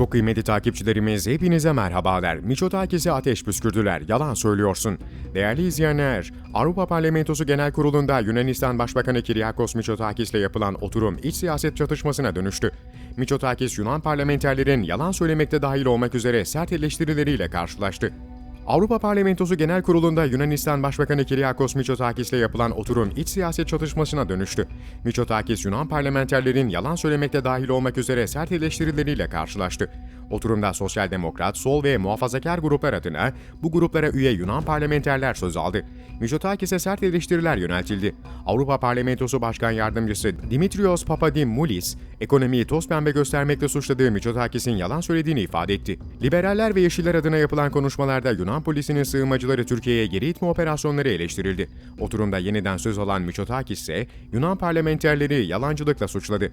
Çok kıymetli takipçilerimiz hepinize merhabalar. Miçotakis'e ateş püskürdüler. Yalan söylüyorsun. Değerli izleyenler, Avrupa Parlamentosu Genel Kurulu'nda Yunanistan Başbakanı Kyriakos Mitsotakis'le yapılan oturum iç siyaset çatışmasına dönüştü. Mitsotakis, Yunan parlamenterlerin yalan söylemekte dahil olmak üzere sert eleştirileriyle karşılaştı. Avrupa Parlamentosu Genel Kurulu'nda Yunanistan Başbakanı Kyriakos Mitsotakis'le yapılan oturum iç siyaset çatışmasına dönüştü. Mitsotakis, Yunan parlamenterlerin yalan söylemekte dahil olmak üzere sert eleştirileriyle karşılaştı. Oturumda sosyal demokrat, sol ve muhafazakar gruplar adına bu gruplara üye Yunan parlamenterler söz aldı. Mitsotakis'e sert eleştiriler yöneltildi. Avrupa Parlamentosu Başkan Yardımcısı Dimitrios Papadimoulis, ekonomiyi toz pembe göstermekle suçladığı Mitsotakis'in yalan söylediğini ifade etti. Liberaller ve Yeşiller adına yapılan konuşmalarda Yunan polisinin sığınmacıları Türkiye'ye geri itme operasyonları eleştirildi. Oturumda yeniden söz alan Mitsotakis ise Yunan parlamenterleri yalancılıkla suçladı.